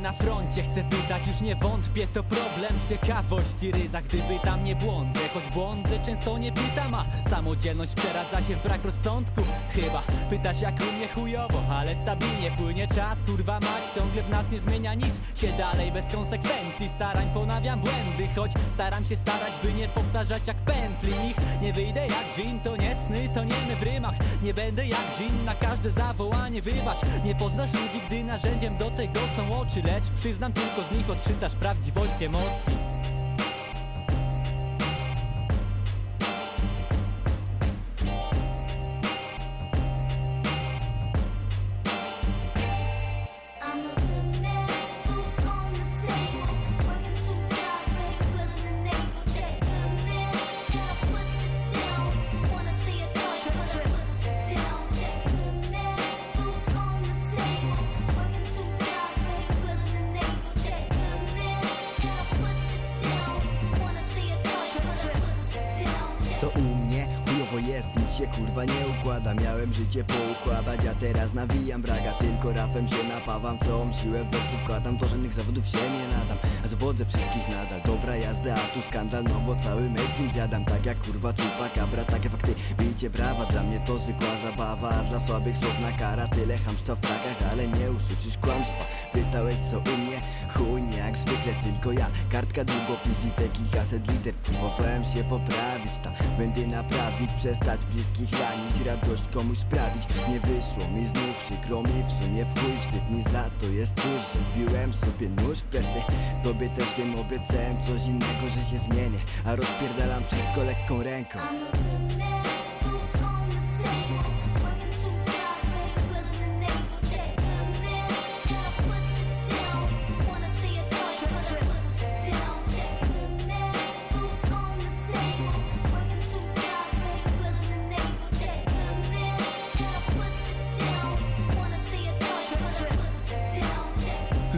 na froncie. Chcę pytać, już nie wątpię, to problem z ciekawości ryza. Gdyby tam nie błądzę, choć błądzę często nie pytam A samodzielność przeradza się w brak rozsądku. Chyba pytasz jak u mnie chujowo, ale stabilnie płynie czas. Kurwa mać, ciągle w nas nie zmienia nic. Się dalej bez konsekwencji starań ponawiam błędy. Choć staram się starać, by nie powtarzać jak pętli ich. Nie wyjdę jak dżin, to nie sny, to nie my w rymach. Nie będę jak dżin, na każde zawołanie wybacz. Nie poznasz ludzi, gdy narzędziem do tego są oczy Lecz przyznam, tylko z nich odczytasz prawdziwość emocji To u mnie chujowo jest, nic się kurwa nie układa. Miałem życie poukładać, a teraz nawijam braga Tylko rapem się napawam, całą siłę w wersy wkładam. Do żadnych zawodów się nie nadam, a zawodzę wszystkich nadal. Dobra jazda, a tu skandal, no bo cały mainstream zjadam. Tak jak kurwa czupa kabra, takie fakty Bijcie brawa, dla mnie to zwykła zabawa A dla słabych słowna kara, tyle chamstwa w trakach Ale nie usłyszysz kłamstwa. Pytałeś co u mnie? Chuj, nie jak zwykle, tylko ja. Kartka, długopis i te kilkaset liter. Próbowałem się poprawić, tam będę naprawić Przestać bliskich ranić, radość komuś sprawić. Nie wyszło mi znów, przykro mi w sumie w chuj Wstyd mi za to jest cóż, wbiłem sobie nóż w plecy Tobie też wiem, obiecałem coś innego, że się zmienię. A rozpierdalam wszystko lekką ręką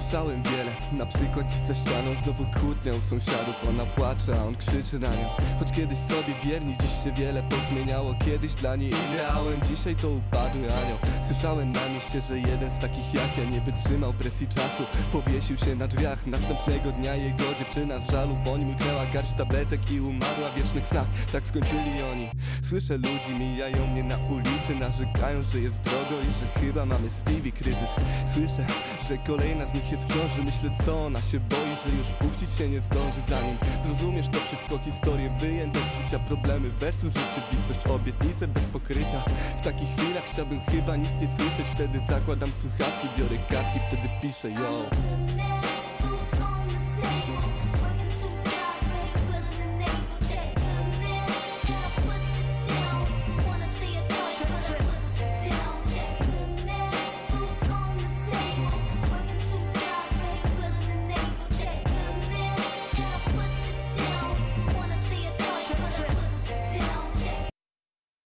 Słyszałem wiele, na przykład za ścianą Znowu kłótnią sąsiadów, ona płacze, a on krzyczy na nią. Choć kiedyś sobie wierni, dziś się wiele pozmieniało. Kiedyś dla niej ideałem, dzisiaj to upadły anioł. Słyszałem na mieście, że jeden z takich jak ja nie wytrzymał presji czasu. Powiesił się na drzwiach, następnego dnia jego dziewczyna z żalu Po nim łyknęła garść tabletek i umarła wiecznych snach. Tak skończyli oni. Słyszę ludzi, mijają mnie na ulicy Narzekają, że jest drogo i że chyba mamy Stevie kryzys. Słyszę, że kolejna z nich jest w ciąży Myślę co ona się boi, że już puścić się nie zdąży Zanim zrozumiesz to wszystko historie wyjęte z życia Problemy versus rzeczywistość, obietnice bez pokrycia. W takich chwilach chciałbym chyba nic nie słyszeć Wtedy zakładam słuchawki, biorę kartki, wtedy piszę man,